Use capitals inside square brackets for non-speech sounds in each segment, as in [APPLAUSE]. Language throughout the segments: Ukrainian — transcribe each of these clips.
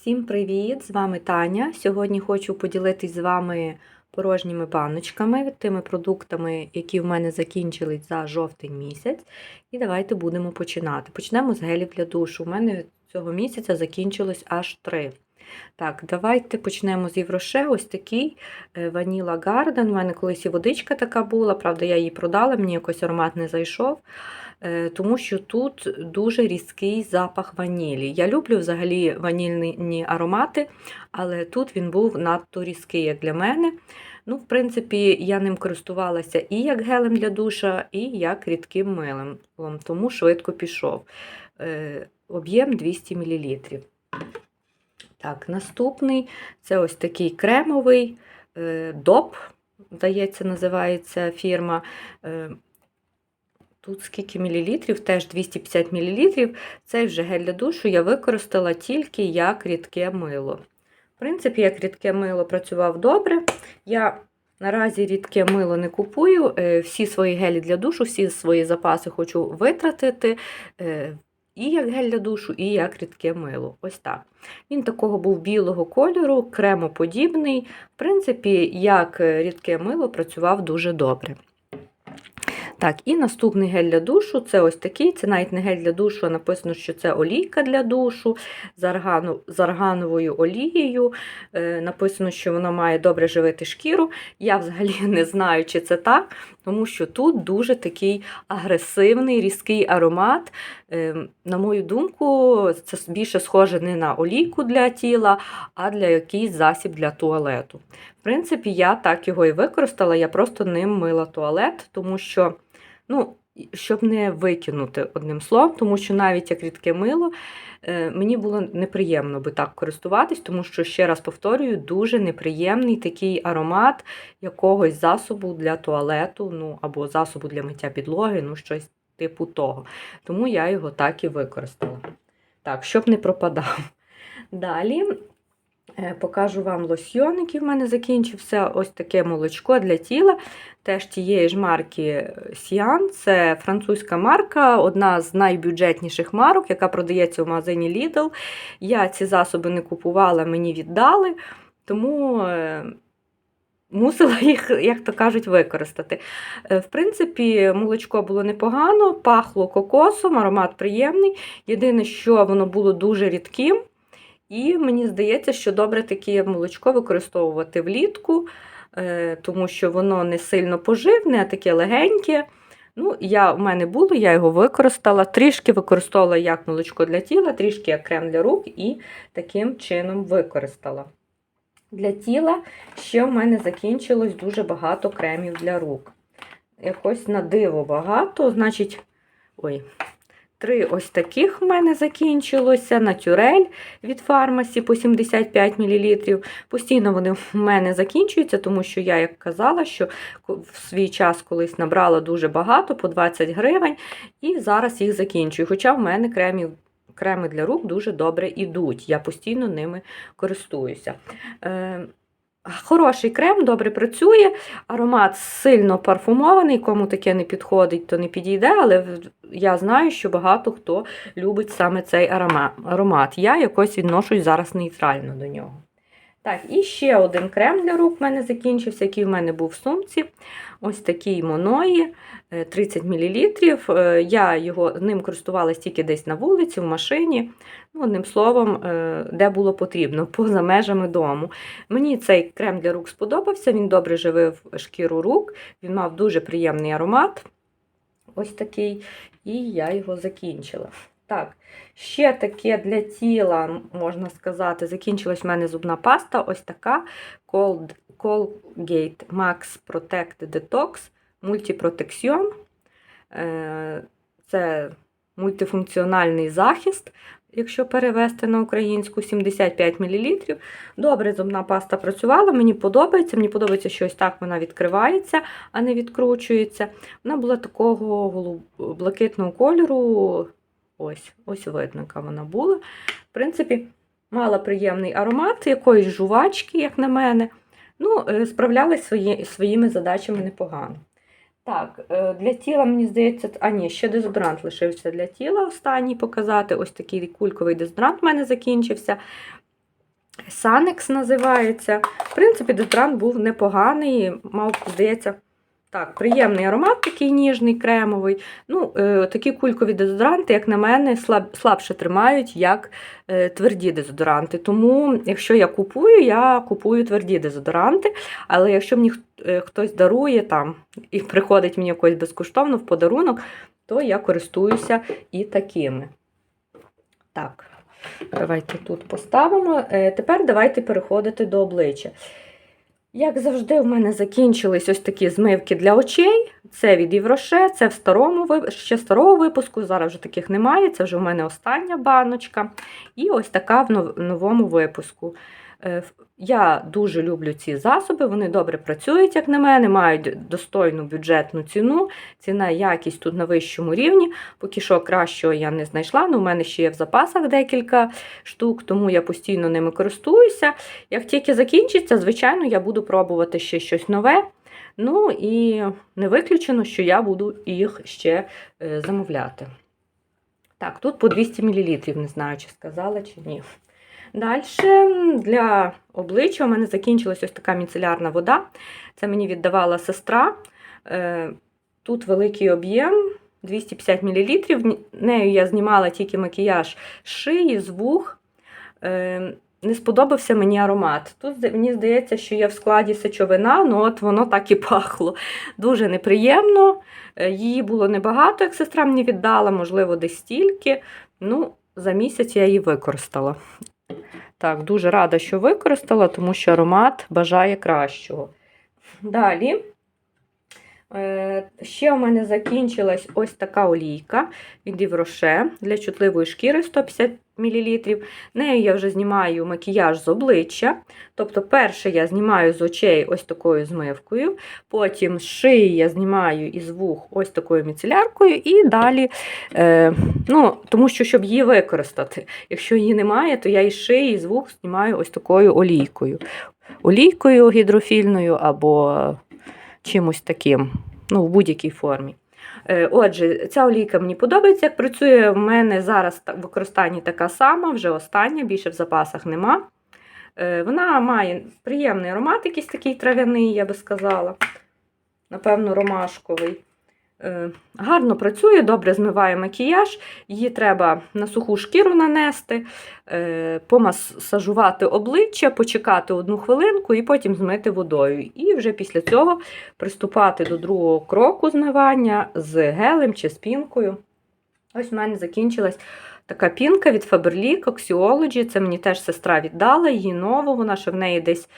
Всім привіт! З вами Таня. Сьогодні хочу поділитись з вами порожніми баночками, тими продуктами, які в мене закінчились за жовтень місяць. І давайте будемо починати. Почнемо з гелів для душу. У мене цього місяця закінчилось аж три. Так, давайте почнемо з Євроше. Ось такий Ваніла Гарден. У мене колись і водичка така була, правда, я її продала, мені якось аромат не зайшов. Е, тому що тут дуже різкий запах ванілі. Я люблю взагалі ванільні аромати, але тут він був надто різкий, як для мене. Ну, В принципі, я ним користувалася і як гелем для душа, і як рідким милом, тому швидко пішов. Е, об'єм 200 мл. Так, Наступний це ось такий кремовий е, доп, здається, називається фірма. Тут скільки мілілітрів, теж 250 мл. Цей вже гель для душу я використала тільки як рідке мило. В принципі, як рідке мило працював добре. Я наразі рідке мило не купую. Всі свої гелі для душу, всі свої запаси хочу витратити. І як гель для душу, і як рідке мило. Ось так. Він такого був білого кольору, кремоподібний. В принципі, як рідке мило працював дуже добре. Так, і наступний гель для душу це ось такий. Це навіть не гель для душу, а написано, що це олійка для душу з, аргану, з аргановою олією. Е, Написано, що вона має добре живити шкіру. Я взагалі [LAUGHS] не знаю, чи це так, тому що тут дуже такий агресивний, різкий аромат. Е, На мою думку, це більше схоже не на олійку для тіла, а для якийсь засіб для туалету. В принципі, я так його і використала, я просто ним мила туалет, тому що. Ну, щоб не викинути одним словом, тому що навіть як рідке мило, е, мені було неприємно би так користуватись, тому що, ще раз повторюю, дуже неприємний такий аромат якогось засобу для туалету, ну або засобу для миття підлоги, ну щось типу того. Тому я його так і використала. Так, щоб не пропадав. Далі покажу вам лосьйон, який в мене закінчився. Ось таке молочко для тіла. Теж тієї ж марки Sian. Це французька марка, одна з найбюджетніших марок, яка продається в магазині Lidl. Я ці засоби не купувала, мені віддали, тому. Е, мусила [LAUGHS] їх, як то кажуть, використати. Е, в принципі, молочко було непогано, пахло кокосом, аромат приємний. Єдине, що воно було дуже рідким. І мені здається, що добре таке молочко використовувати влітку, е, тому що воно не сильно поживне, а таке легеньке. Ну, я, У мене було, я його використала, трішки використовувала як молочко для тіла, трішки як крем для рук, і таким чином використала. Для тіла ще в мене закінчилось дуже багато кремів для рук. Якось на диво багато, значить, ой, Три ось таких в мене закінчилося. Натюрель від фармасі по 75 мл. Постійно вони в мене закінчуються, тому що я, як казала, що в свій час колись набрала дуже багато, по 20 гривень, і зараз їх закінчую. Хоча в мене кремів. Креми для рук дуже добре йдуть, я постійно ними користуюся. Хороший крем, добре працює, аромат сильно парфумований, кому таке не підходить, то не підійде, але я знаю, що багато хто любить саме цей аромат. Я якось відношусь зараз нейтрально до нього. Так, і ще один крем для рук в мене закінчився, який в мене був в сумці. Ось такий Моної 30 мл. Е, я його ним користувалася тільки десь на вулиці, в машині. Ну, Одним словом, е, де було потрібно, [LAUGHS] поза межами дому. Мені цей крем для рук сподобався, він добре живив шкіру рук, він мав дуже приємний аромат. Ось такий, і я його закінчила. Так, ще таке для тіла, можна сказати, закінчилась в мене зубна паста. Ось така Colgate Max Protect Detox Multiprotection. Е, це мультифункціональний захист, якщо перевести на українську 75 мл. Добре, зубна паста працювала, мені подобається. Мені подобається, що ось так вона відкривається, а не відкручується. Вона була такого блакитного кольору. Ось ось видно, яка вона була. В принципі, мала приємний аромат, якоїсь жувачки, як на мене. Ну, е, Справлялась свої, своїми задачами непогано. Так, е, для тіла, мені здається, а ні, ще дезодорант лишився для тіла. Останній показати. Ось такий кульковий дезодорант в мене закінчився. Санекс називається. В принципі, дезодорант був непоганий, мав, здається, так, приємний аромат, такий ніжний, кремовий. Ну, е, Такі кулькові дезодоранти, як на мене, слаб, слабше тримають, як е, тверді дезодоранти. Тому, якщо я купую, я купую тверді дезодоранти. Але якщо мені е, хтось дарує там і приходить мені якось безкоштовно в подарунок, то я користуюся і такими. Так, давайте тут поставимо. Е, Тепер давайте переходити до обличчя. Як завжди, в мене закінчились ось такі змивки для очей. Це від Євроше, це в старому ще старого випуску. Зараз вже таких немає. Це вже в мене остання баночка. І ось така в новому випуску. Е, Я дуже люблю ці засоби, вони добре працюють, як на мене, мають достойну бюджетну ціну. Ціна якість тут на вищому рівні. Поки що кращого я не знайшла, але у мене ще є в запасах декілька штук, тому я постійно ними користуюся. Як тільки закінчиться, звичайно, я буду пробувати ще щось нове. Ну і не виключено, що я буду їх ще е, замовляти. Так, тут по 200 мл, не знаю, чи сказала, чи ні. Далі для обличчя у мене закінчилась ось така міцелярна вода. Це мені віддавала сестра. Е, Тут великий об'єм 250 мл. Нею я знімала тільки макіяж шиї, з вух. Е, Не сподобався мені аромат. Тут мені здається, що є в складі сечовина, ну от воно так і пахло. Дуже неприємно. Е, Її було небагато, як сестра мені віддала, можливо, десь стільки. Ну, за місяць я її використала. Так, дуже рада, що використала, тому що аромат бажає кращого. Далі. Е, Ще у мене закінчилась ось така олійка від Євроше для чутливої шкіри 150 мл. Нею я вже знімаю макіяж з обличчя. Тобто, перше я знімаю з очей ось такою змивкою, потім з шиї я знімаю із вух ось такою міцеляркою, і далі, е, ну, тому що, щоб її використати. Якщо її немає, то я із шиї, і з вух знімаю ось такою олійкою. Олійкою гідрофільною або чимось таким, ну, в будь-якій формі. Е, Отже, ця олійка мені подобається, як працює. В мене зараз в використанні така сама, вже остання, більше в запасах нема. Е, Вона має приємний аромат, якийсь такий трав'яний, я би сказала. Напевно, ромашковий. Е, Гарно працює, добре змиває макіяж. Її треба на суху шкіру нанести, е, помасажувати обличчя, почекати одну хвилинку і потім змити водою. І вже після цього приступати до другого кроку змивання з гелем чи з пінкою. Ось в мене закінчилась така пінка від Faberlic Oxyology. Це мені теж сестра віддала, її нову, вона ще в неї десь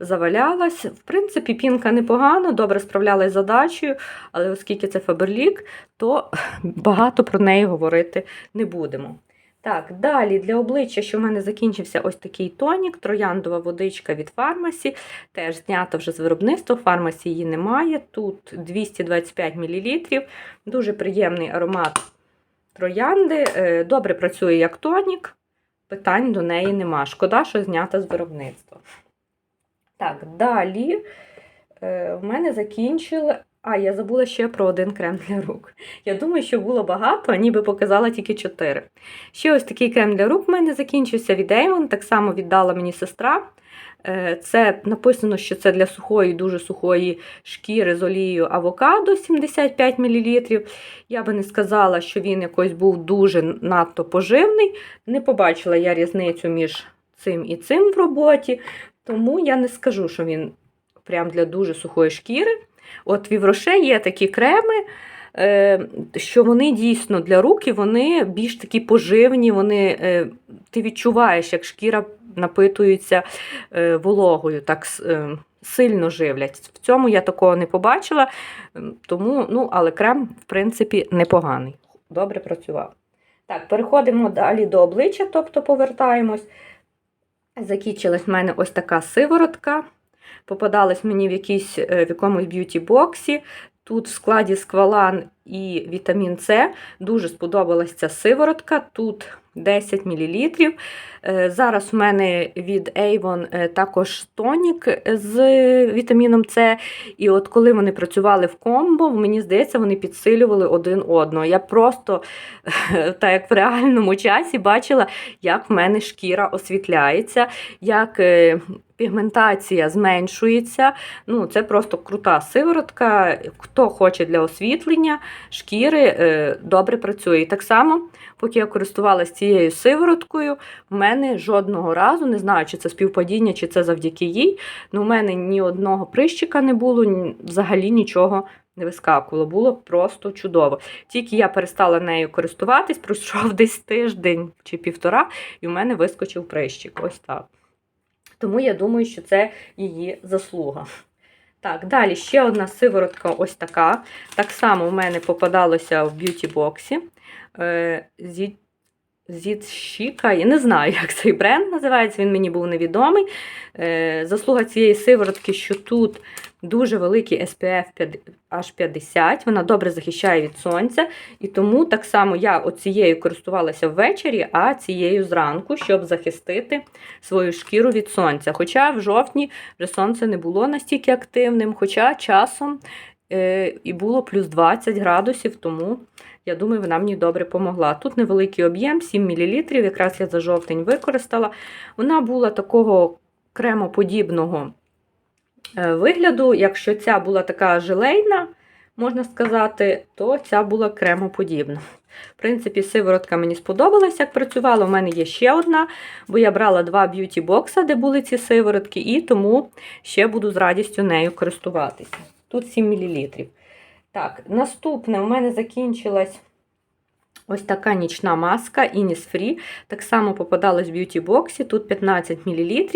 завалялась. В принципі, пінка непогано, добре справлялась з задачею, але оскільки це Faberlic, то [LAUGHS] багато про неї говорити не будемо. Так, далі для обличчя, що в мене закінчився ось такий тонік, трояндова водичка від фармасі. Теж знята вже з виробництва, фармасі її немає. Тут 225 мл. Дуже приємний аромат троянди. е, Добре працює як тонік, питань до неї нема. Шкода, що знята з виробництва. Так, далі е, в мене закінчили. А, я забула ще про один крем для рук. Я думаю, що було багато, ніби показала тільки 4. Ще ось такий крем для рук в мене закінчився від Avon, так само віддала мені сестра. Е, Це написано, що це для сухої, дуже сухої шкіри з олією авокадо 75 мл. Я би не сказала, що він якось був дуже надто поживний. Не побачила я різницю між цим і цим в роботі, тому я не скажу, що він прям для дуже сухої шкіри. От в Євроше є такі креми, е, що вони дійсно для рук і вони більш такі поживні, вони, е, ти відчуваєш, як шкіра напитується е, вологою, так сильно живлять. В цьому я такого не побачила, тому, ну, але крем, в принципі, непоганий. Добре працював. Так, переходимо далі до обличчя, тобто повертаємось. Закінчилась в мене ось така сиворотка. Попадалась мені в, якійсь, е, в якомусь б'юті-боксі. Тут в складі сквалан і вітамін С. Дуже сподобалася ця сиворотка. Тут 10 мл. Зараз в мене від Avon е, також тонік з вітаміном С. І от коли вони працювали в комбо, мені здається, вони підсилювали один одного. Я просто, [LAUGHS] так як в реальному часі, бачила, як в мене шкіра освітляється, як е, пігментація зменшується. Ну, Це просто крута сиворотка. Хто хоче для освітлення шкіри, е, добре працює. І так само, поки я користувалася цією сивороткою, в мене жодного разу, не знаю, чи це співпадіння, чи це завдяки їй, але в мене ні одного прищика не було, взагалі нічого не вискакувало. Було просто чудово. Тільки я перестала нею користуватись, пройшов [LAUGHS] десь тиждень чи півтора, і в мене вискочив прищик. Ось так. Тому я думаю, що це її заслуга. Так, далі ще одна сиворотка ось така. Так само в мене попадалося в б'юті-боксі. Е, зі, Зітщіка, я не знаю, [LAUGHS] як цей бренд називається, він мені був невідомий. Е, заслуга цієї сиворотки, що тут дуже великий SPF 5 аж 50, вона добре захищає від сонця. І тому так само я оцією користувалася ввечері, а цією зранку, щоб захистити свою шкіру від сонця. Хоча в жовтні вже сонце не було настільки активним, хоча часом е, і було плюс 20 градусів, тому я думаю, вона мені добре помогла. Тут невеликий об'єм, 7 мл, якраз я за жовтень використала. Вона була такого кремоподібного е, вигляду. Якщо ця була така желейна, можна сказати, то ця була кремоподібна. В принципі, сиворотка мені сподобалась, як працювала. У мене є ще одна, бо я брала два б'юті-бокса, де були ці сиворотки, і тому ще буду з радістю нею користуватися. Тут 7 мл. Так, наступне у мене закінчилась ось така нічна маска Innisfree. Так само попадалась в б'юті-боксі, тут 15 мл.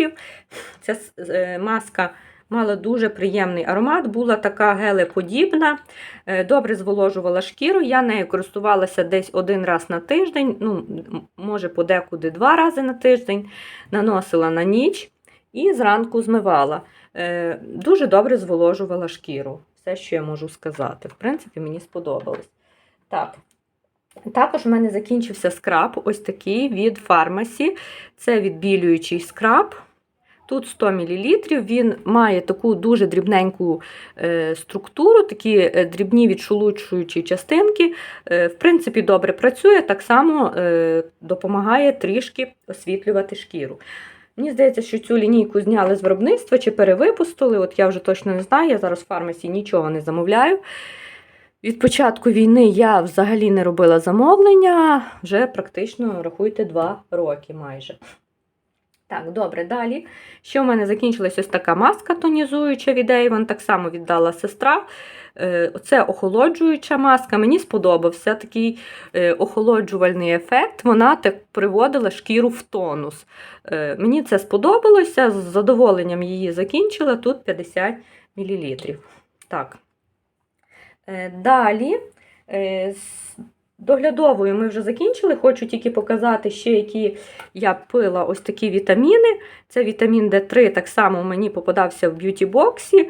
Ця е, маска мала дуже приємний аромат, була така гелеподібна, е, добре зволожувала шкіру. Я нею користувалася десь один раз на тиждень, ну, може подекуди два рази на тиждень, наносила на ніч і зранку змивала. Е, Дуже добре зволожувала шкіру. Все, що я можу сказати. В принципі, мені сподобалось. Так. Також в мене закінчився скраб, ось такий від фармасі. Це відбілюючий скраб. Тут 100 мл, він має таку дуже дрібненьку е, структуру, такі е, дрібні відшелушуючі частинки. Е, в принципі, добре працює, так само допомагає трішки освітлювати шкіру. Мені здається, що цю лінійку зняли з виробництва чи перевипустили. От я вже точно не знаю, я зараз в фармасі нічого не замовляю. Від початку війни я взагалі не робила замовлення, вже практично, рахуйте, 2 роки майже. Так, добре, далі. Ще в мене закінчилась ось така маска тонізуюча від Avon, так само віддала сестра. Е, Це охолоджуюча маска. Мені сподобався такий е, охолоджувальний ефект. Вона так приводила шкіру в тонус. Е, Мені це сподобалося, з задоволенням її закінчила. Тут 50 мл. Так. Далі. Доглядовою ми вже закінчили. Хочу тільки показати ще, які я пила ось такі вітаміни. Це вітамін D3, так само мені попадався в б'юті-боксі.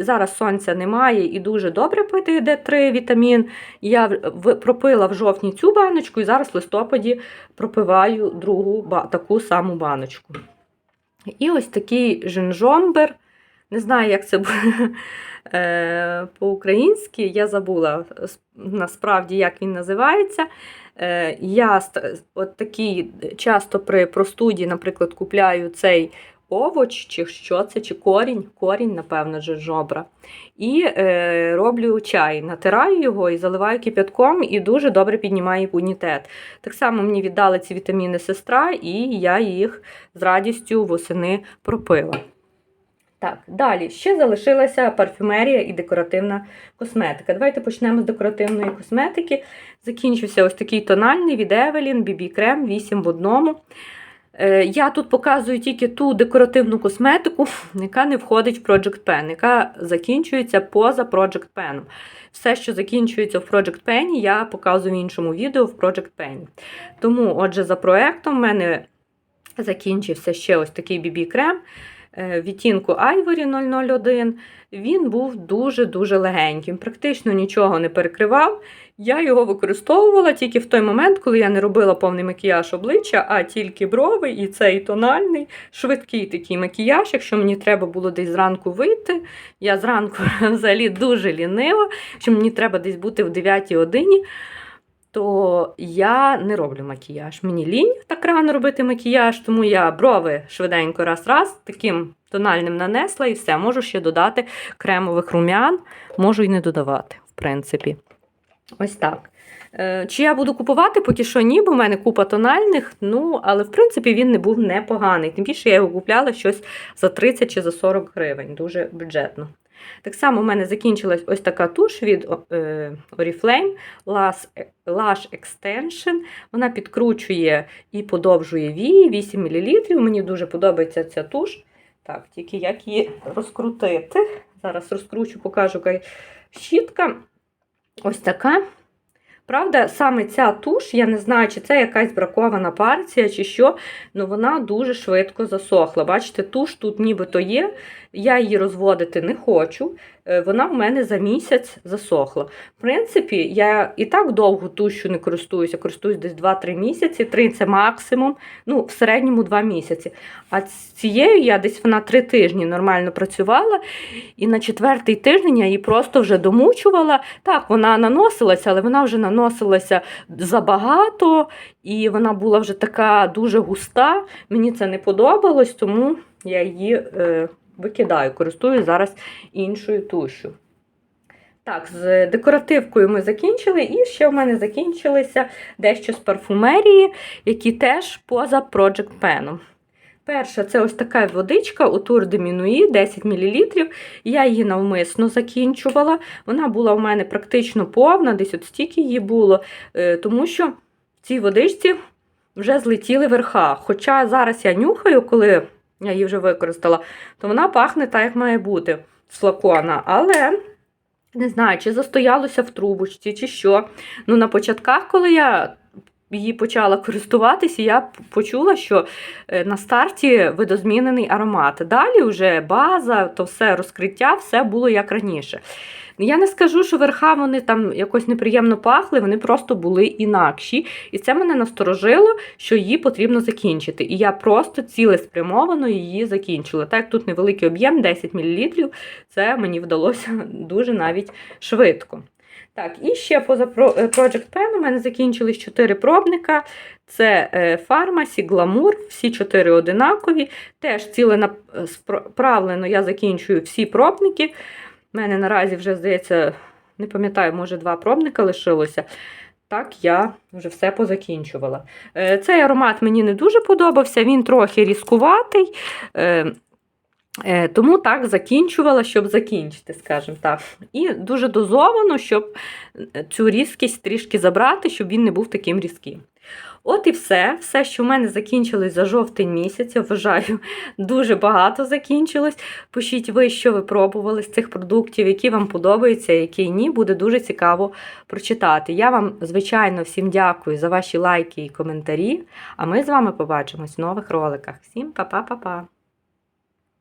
Зараз сонця немає і дуже добре пити D3 вітамін. Я пропила в жовтні цю баночку і зараз в листопаді пропиваю другу таку саму баночку. І ось такий жинжомбер. Не знаю, як це буде [LAUGHS] по-українськи. Я забула насправді, як він називається. Е, Я от такий часто при простуді, наприклад, купляю цей овоч, чи що це, чи корінь, корінь, напевно, жожобра. І е, роблю чай, натираю його і заливаю кипятком, і дуже добре піднімає імунітет. Так само мені віддали ці вітаміни сестра, і я їх з радістю восени пропила. Так, далі ще залишилася парфюмерія і декоративна косметика. Давайте почнемо з декоративної косметики. Закінчився ось такий тональний від Evelyn BB крем 8 в одному. Е, Я тут показую тільки ту декоративну косметику, [LAUGHS] яка не входить в Project Pen, яка закінчується поза Project Pen. Все, що закінчується в Project Pen, я показую в іншому відео в Project Pen. Тому, отже, за проектом в мене закінчився ще ось такий BB крем е, відтінку Ivory 001. Він був дуже-дуже легеньким, практично нічого не перекривав. Я його використовувала тільки в той момент, коли я не робила повний макіяж обличчя, а тільки брови і цей тональний, швидкий такий макіяж. Якщо мені треба було десь зранку вийти, я зранку [LAUGHS] взагалі дуже лінива, якщо мені треба десь бути в 9 годині, то я не роблю макіяж. Мені лінь так рано робити макіяж, тому я брови швиденько раз-раз таким тональним нанесла і все. Можу ще додати кремових рум'ян, можу і не додавати, в принципі. Ось так. Е, Чи я буду купувати? Поки що ні, бо в мене купа тональних, ну, але в принципі він не був непоганий. Тим більше я його купляла щось за 30 чи за 40 гривень, дуже бюджетно. Так само у мене закінчилась ось така туш від е, Oriflame Lash, Extension. Вона підкручує і подовжує вії 8 мл. Мені дуже подобається ця туш. Так, тільки як її розкрутити. Зараз розкручу, покажу щітка. Ось така. Правда, саме ця туш, я не знаю, чи це якась бракована партія, чи що, але вона дуже швидко засохла. Бачите, туш тут нібито є, я її розводити не хочу. е, Вона в мене за місяць засохла. В принципі, я і так довго тушю не користуюся, користуюсь десь 2-3 місяці, 3 це максимум, ну, в середньому 2 місяці. А цією я десь вона 3 тижні нормально працювала, і на четвертий тиждень я її просто вже домучувала. Так, вона наносилася, але вона вже наносилася забагато, і вона була вже така дуже густа. Мені це не подобалось, тому я її е, викидаю, користуюсь зараз іншою тушю. Так, з декоративкою ми закінчили, і ще в мене закінчилися дещо з парфумерії, які теж поза Project Pen. Перша це ось така водичка у Tour de Minuit 10 мл. Я її навмисно закінчувала. Вона була у мене практично повна, десь от стільки її було, е, тому що в цій водичці вже злетіли верха. Хоча зараз я нюхаю, коли я її вже використала, то вона пахне так, як має бути з флакона. Але не знаю, чи застоялося в трубочці, чи що. Ну, на початках, коли я її почала користуватися, я почула, що е, на старті видозмінений аромат. Далі вже база, то все розкриття, все було як раніше. Я не скажу, що верха вони там якось неприємно пахли, вони просто були інакші. І це мене насторожило, що її потрібно закінчити. І я просто цілеспрямовано її закінчила. Так як тут невеликий об'єм, 10 мл, це мені вдалося [LAUGHS] дуже навіть швидко. Так, і ще поза е, Project Pen у мене закінчились 4 пробника. Це е, Pharmacy, Glamour, всі 4 одинакові. Теж ціленаправлено я закінчую всі пробники. У мене наразі вже, здається, не пам'ятаю, може, два пробника лишилося. Так, я вже все позакінчувала. Е, Цей аромат мені не дуже подобався, він трохи різкуватий. Е, Тому так закінчувала, щоб закінчити, скажімо так. І дуже дозовано, щоб е, цю різкість трішки забрати, щоб він не був таким різким. От і все. Все, що в мене закінчилось за жовтень місяць, я вважаю, [LAUGHS] дуже багато закінчилось. Пишіть ви, що ви пробували з цих продуктів, які вам подобаються, які ні, буде дуже цікаво прочитати. Я вам, звичайно, всім дякую за ваші лайки і коментарі. А ми з вами побачимось в нових роликах. Всім па-па-па-па!